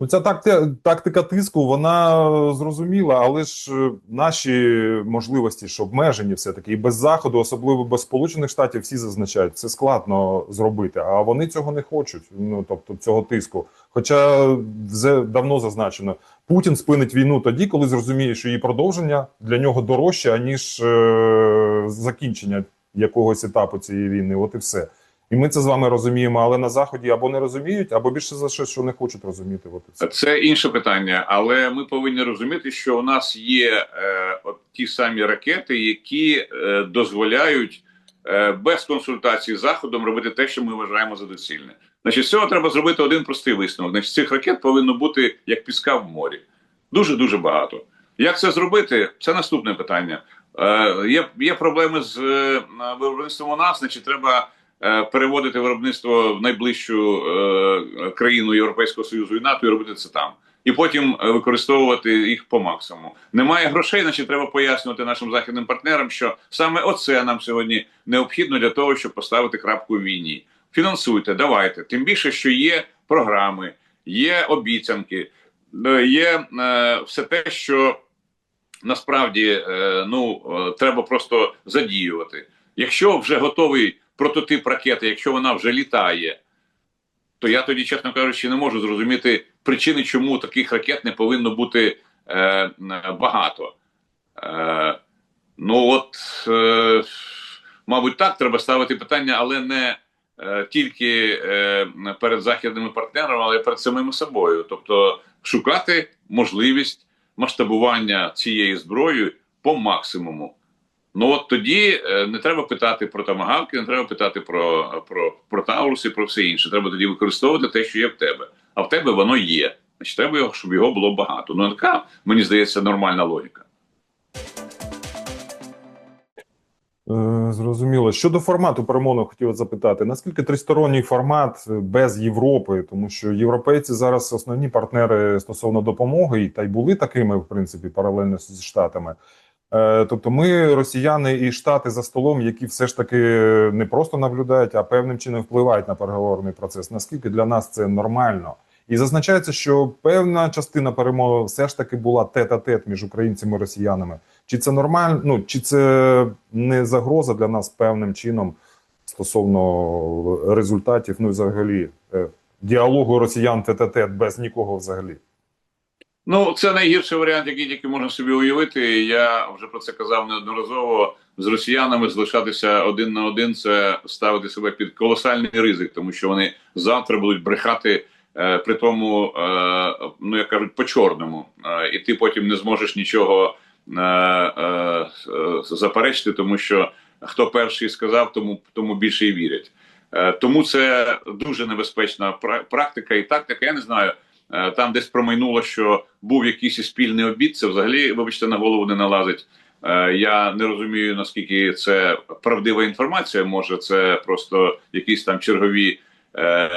Ну, ця такти- тактика тиску, вона зрозуміла, але ж е, наші можливості ж обмежені все-таки. І без заходу, особливо без Сполучених Штатів, всі зазначають, це складно зробити, а вони цього не хочуть. Ну тобто цього тиску. Хоча вже давно зазначено, Путін спинить війну тоді, коли зрозуміє, що її продовження для нього дорожче, аніж е, закінчення якогось етапу цієї війни. От і все. І ми це з вами розуміємо, але на заході або не розуміють, або більше за що, що не хочуть розуміти. От все. Це інше питання, але ми повинні розуміти, що у нас є е, от ті самі ракети, які е, дозволяють е, без консультації з заходом робити те, що ми вважаємо за доцільне. Значить, з цього треба зробити один простий висновок. Значить, цих ракет повинно бути як піска в морі. Дуже дуже багато. Як це зробити? Це наступне питання. Е, є, є проблеми з е, виробництвом у нас, значить, треба переводити виробництво в найближчу е, країну Європейського Союзу і НАТО і робити це там. І потім е, використовувати їх по максимуму. Немає грошей, значить треба пояснювати нашим західним партнерам, що саме оце нам сьогодні необхідно для того, щоб поставити крапку в війні. Фінансуйте, давайте. Тим більше, що є програми, є обіцянки, е, є е, все те, що насправді е, ну е, треба просто задіювати. Якщо вже готовий прототип ракети, якщо вона вже літає, то я тоді, чесно кажучи, не можу зрозуміти причини, чому таких ракет не повинно бути е, багато. Е, ну от, е, мабуть, так треба ставити питання, але не е, тільки е, перед західними партнерами, але перед самими собою. Тобто шукати можливість масштабування цієї зброї по максимуму. Ну от тоді е, не треба питати про тамагавки, не треба питати про, про, про Тауруси, про все інше. Треба тоді використовувати те, що є в тебе. А в тебе воно є. Значить, треба, щоб його було багато. Ну така, мені здається, нормальна логіка. Е, Зрозуміло. Щодо формату перемовин, хотів запитати, наскільки тристоронній формат без Європи, тому що європейці зараз основні партнери стосовно допомоги, та й були такими, в принципі, паралельно з Штатами. Е, Тобто, ми, росіяни і Штати за столом, які все ж таки не просто наблюдають, а певним чином впливають на переговорний процес. Наскільки для нас це нормально? І зазначається, що певна частина перемови все ж таки була тет-а-тет між українцями і росіянами. Чи це нормально? Ну чи це не загроза для нас певним чином стосовно результатів? Ну і взагалі е, діалогу росіян тет-а-тет без нікого взагалі? Ну, це найгірший варіант, який тільки можна собі уявити. Я вже про це казав неодноразово. З росіянами залишатися один на один це ставити себе під колосальний ризик, тому що вони завтра будуть брехати. Е, при тому, е, ну як кажуть, по чорному, е, і ти потім не зможеш нічого заперечити, тому що хто перший сказав, тому тому більше і вірять. Тому це дуже небезпечна практика і тактика. Я не знаю. Е, Там десь промайнуло, що був якийсь спільний обід. Це взагалі, вибачте, на голову не налазить. Е, Я не розумію наскільки це правдива інформація. Може, це просто якісь там чергові, е,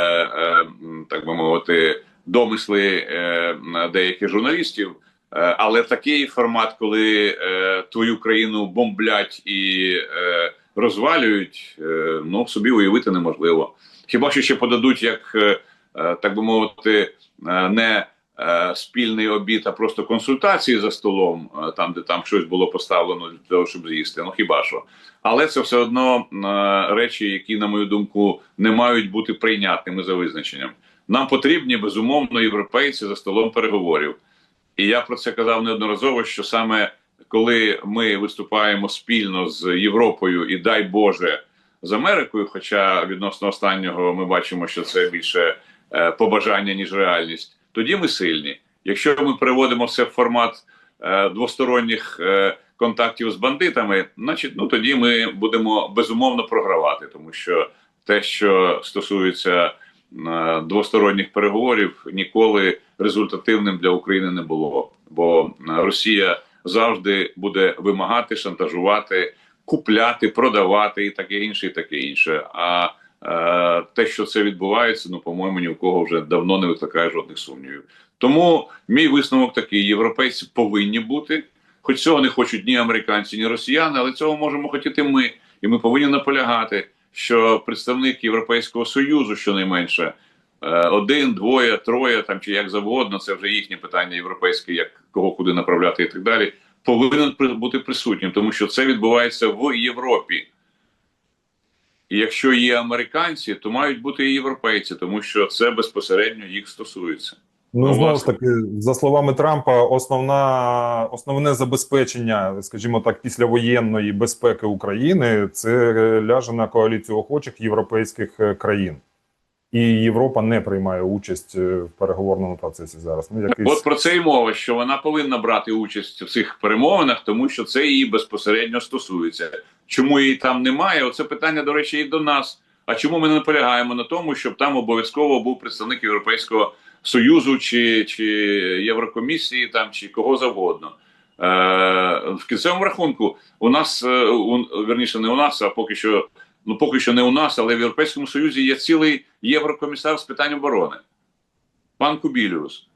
так би мовити, домисли деяких журналістів. Але такий формат, коли твою країну бомблять і розвалюють, ну собі уявити неможливо. Хіба що ще подадуть як, так би мовити, е, не е, спільний обід, а просто консультації за столом, е, там, де там щось було поставлено для того, щоб з'їсти. Ну хіба що. Але це все одно е, речі, які, на мою думку, не мають бути прийнятними за визначенням. Нам потрібні безумовно європейці за столом переговорів. І я про це казав неодноразово, що саме коли ми виступаємо спільно з Європою і дай Боже з Америкою, хоча відносно останнього ми бачимо, що це більше е, побажання ніж реальність, тоді ми сильні. Якщо ми переводимо все в формат е, двосторонніх е, контактів з бандитами, значить, ну тоді ми будемо безумовно програвати, тому що те, що стосується е, двосторонніх переговорів, ніколи результативним для України не було. Бо е, Росія завжди буде вимагати, шантажувати, купляти, продавати і таке інше, і таке інше. А е, те, що це відбувається, ну по-моєму, ні в кого вже давно не викликає жодних сумнівів. Тому мій висновок такий: європейці повинні бути, хоч цього не хочуть ні американці, ні росіяни, але цього можемо хотіти ми, і ми повинні наполягати, що представник Європейського союзу, щонайменше, е, один, двоє, троє там чи як завгодно, це вже їхнє питання європейське, як кого куди направляти і так далі. Повинен бути присутнім, тому що це відбувається в Європі. І якщо є американці, то мають бути і європейці, тому що це безпосередньо їх стосується. Ну, Ну, знову ж таки, за словами Трампа, основна основне забезпечення, скажімо так, післявоєнної безпеки України це ляже на коаліцію охочих європейських е, країн. І Європа не приймає участь е, в переговорному процесі зараз. Ну, якийсь... От про це й мова, що вона повинна брати участь в цих перемовинах, тому що це її безпосередньо стосується. Чому її там немає? Оце питання, до речі, і до нас. А чому ми не наполягаємо на тому, щоб там обов'язково був представник Європейського Союзу чи, чи Єврокомісії, там чи кого завгодно? Е, в кінцевому рахунку, у нас е, у, верніше, не у нас, а поки що, ну поки що не у нас, але в Європейському Союзі є цілий єврокомісар з питань оборони, пан Кубіліус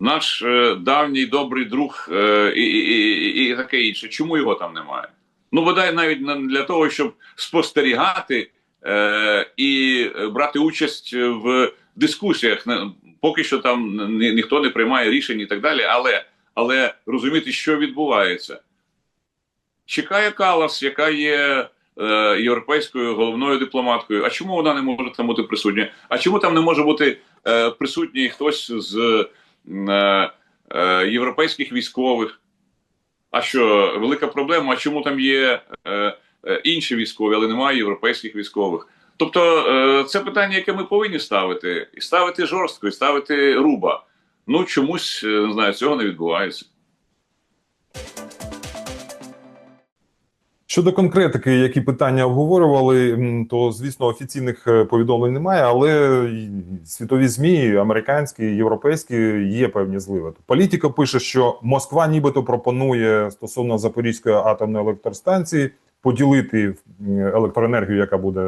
наш е, давній добрий друг е, і, і, і, і таке інше. Чому його там немає? Ну, бодай навіть для того, щоб спостерігати е, і брати участь в дискусіях. Поки що там ні, ніхто не приймає рішень і так далі, але, але розуміти, що відбувається. Чекає Калас, яка є е, європейською головною дипломаткою. А чому вона не може там бути присутня? А чому там не може бути е, присутній хтось з е, європейських військових. А що, велика проблема? А чому там є інші військові, але немає європейських військових? Тобто це питання, яке ми повинні ставити, і ставити жорстко, і ставити руба. Ну чомусь не знаю, цього не відбувається. Щодо конкретики, які питання обговорювали, то звісно офіційних е, повідомлень немає, але світові змі, американські, європейські, є певні зливи. Політика пише, що Москва нібито пропонує стосовно Запорізької атомної електростанції поділити електроенергію, яка буде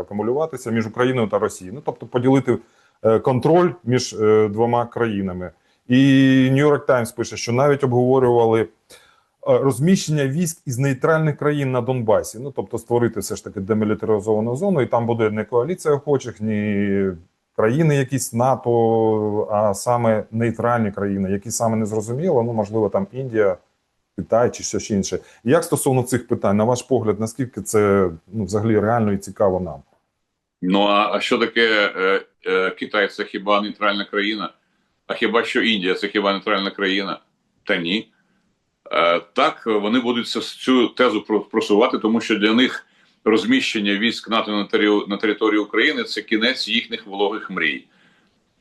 акумулюватися між Україною та Росією. Ну тобто поділити е, контроль між е, двома країнами. І Нью-Йорк Таймс пише, що навіть обговорювали. Е, розміщення військ із нейтральних країн на Донбасі. Ну тобто створити все ж таки демілітаризовану зону, і там буде не коаліція охочих, ні країни, якісь НАТО, а саме нейтральні країни, які саме не зрозуміло. Ну можливо, там Індія, Китай чи щось інше. Як стосовно цих питань, на ваш погляд, наскільки це ну взагалі реально і цікаво нам? Ну а що таке е, е, Китай? Це хіба нейтральна країна? А хіба що Індія це хіба нейтральна країна? Та ні. Е, так, вони будуть цю тезу просувати, тому що для них розміщення військ НАТО на території, України це кінець їхніх вологих мрій.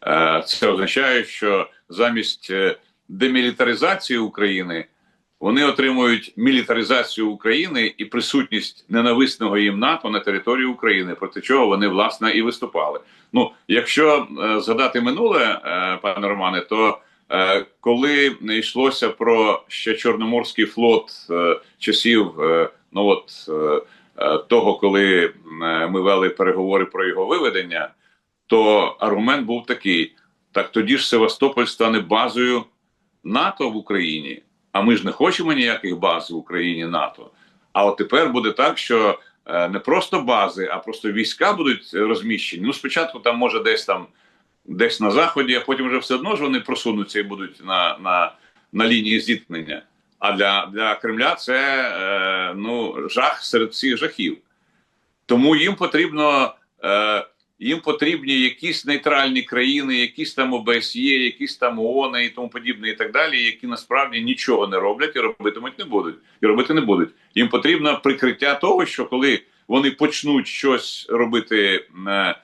Е, це означає, що замість е, демілітаризації України вони отримують мілітаризацію України і присутність ненависного їм НАТО на території України, проти чого вони власне і виступали. Ну, якщо згадати минуле, пане Романе, то е, коли йшлося про ще Чорноморський флот е, часів, е, ну от того, коли ми вели переговори про його виведення, то аргумент був такий: так тоді ж Севастополь стане базою НАТО в Україні. А ми ж не хочемо ніяких баз в Україні НАТО. А от тепер буде так, що не просто бази, а просто війська будуть розміщені. Ну, спочатку там може десь там, десь на заході, а потім вже все одно ж вони просунуться і будуть на, на, на лінії зіткнення. А для, для Кремля це е, ну, жах серед всіх жахів. Тому їм потрібно. Е, їм потрібні якісь нейтральні країни, якісь там ОБСЄ, якісь там ООН і тому подібне, і так далі, які насправді нічого не роблять і робитимуть не будуть, і робити не будуть. Їм потрібно прикриття того, що коли вони почнуть щось робити, е,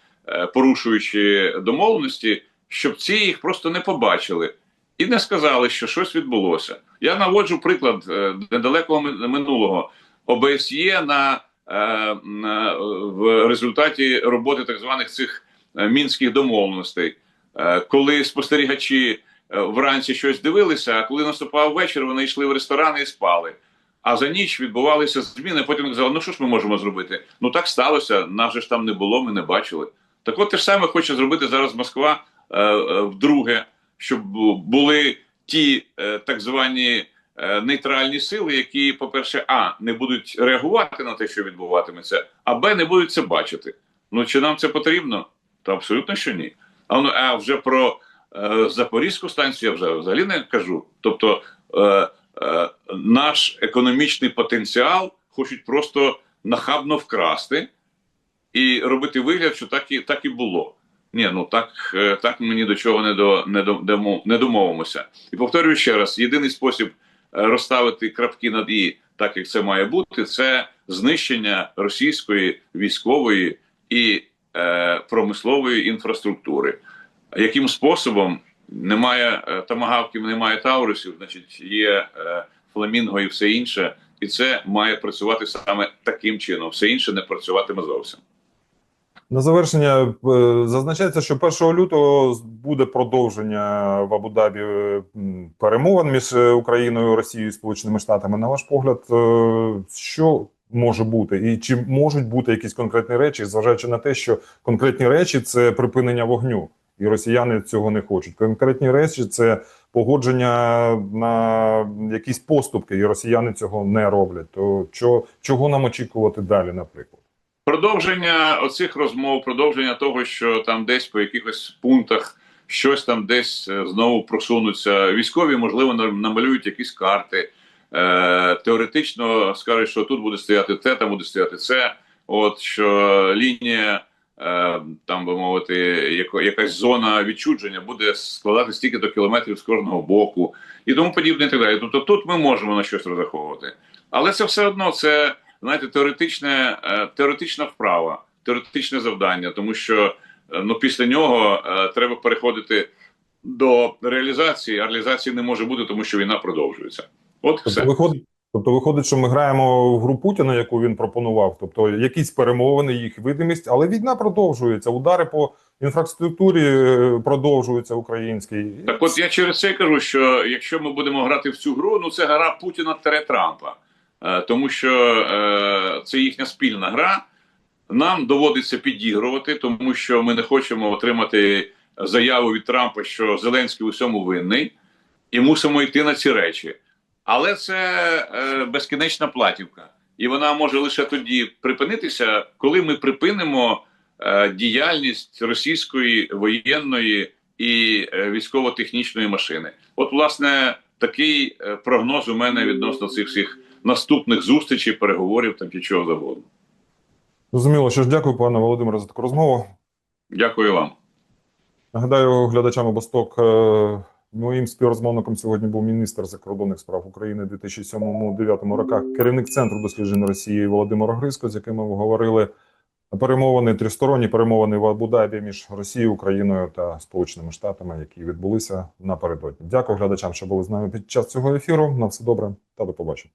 порушуючи домовленості, щоб ці їх просто не побачили і не сказали, що щось відбулося. Я наводжу приклад е, недалекого минулого ОБСЄ на е, на- в результаті роботи так званих цих е, мінських домовленостей, Е, коли спостерігачі е, вранці щось дивилися, а коли наступав вечір, вони йшли в ресторани і спали. А за ніч відбувалися зміни. Потім казали, ну що ж ми можемо зробити? Ну так сталося, нас же ж там не було, ми не бачили. Так от те ж саме хоче зробити зараз Москва е, е, вдруге, щоб були ті е, так звані нейтральні сили, які, по-перше, а не будуть реагувати на те, що відбуватиметься, а б не будуть це бачити. Ну чи нам це потрібно? Та абсолютно що ні. А, ну, а вже про е, Запорізьку станцію я вже взагалі не кажу. Тобто е, е, наш економічний потенціал хочуть просто нахабно вкрасти і робити вигляд, що так і так і було. Ні, ну так, е, так мені до чого не до не до не домовимося. І повторюю ще раз: єдиний спосіб е, розставити крапки над і, так як це має бути, це знищення російської військової і е, промислової інфраструктури. Яким способом немає е, тамагавків, немає таурусів, значить є е, фламінго і все інше, і це має працювати саме таким чином. Все інше не працюватиме зовсім. На завершення е, зазначається, що 1 лютого буде продовження в Абу-Дабі е, перемовин між е, Україною, Росією і Сполученими Штатами. На ваш погляд, що може бути, і чи можуть бути якісь конкретні речі, зважаючи на те, що конкретні речі це припинення вогню, і росіяни цього не хочуть. Конкретні речі це погодження на якісь поступки, і росіяни цього не роблять. То чого нам очікувати далі, наприклад? Продовження оцих розмов, продовження того, що там десь по якихось пунктах щось там десь е, знову просунуться. Військові, можливо, нам- намалюють якісь карти. Е, теоретично скажуть, що тут буде стояти те, там буде стояти це. От що лінія, е, там би мовити, яко, якась зона відчудження буде складати стільки до кілометрів з кожного боку і тому подібне. І так далі. Тобто тут ми можемо на щось розраховувати. Але це все одно це знаєте, теоретичне, е, теоретична вправа, теоретичне завдання, тому що е, ну, після нього е, треба переходити до реалізації, а реалізації не може бути, тому що війна продовжується. От Тобто все. виходить, тобто виходить, що ми граємо в гру Путіна, яку він пропонував. Тобто якісь перемовини, їх видимість, але війна продовжується. Удари по інфраструктурі продовжуються українській. Так, от я через це кажу, що якщо ми будемо грати в цю гру, ну це гра Путіна тере Трампа, тому що е, це їхня спільна гра. Нам доводиться підігрувати, тому що ми не хочемо отримати заяву від Трампа, що Зеленський у всьому винний, і мусимо йти на ці речі. Але це е, безкінечна платівка, і вона може лише тоді припинитися, коли ми припинимо е, діяльність російської воєнної і е, військово-технічної машини. От, власне, такий е, прогноз у мене відносно цих всіх наступних зустрічей, переговорів там чи чого завгодно. Зрозуміло, що ж дякую, пане Володимире, за таку розмову. Дякую вам. Нагадаю глядачам Обосток. е, Моїм співрозмовником сьогодні був міністр закордонних справ України у 2007-2009 роках, керівник центру досліджень Росії Володимир Гриско, з яким ми говорили перемовини тристоронні перемовини в Абу-Дабі між Росією, Україною та Сполученими Штатами, які відбулися напередодні. Дякую глядачам, що були з нами під час цього ефіру. На все добре та до побачення.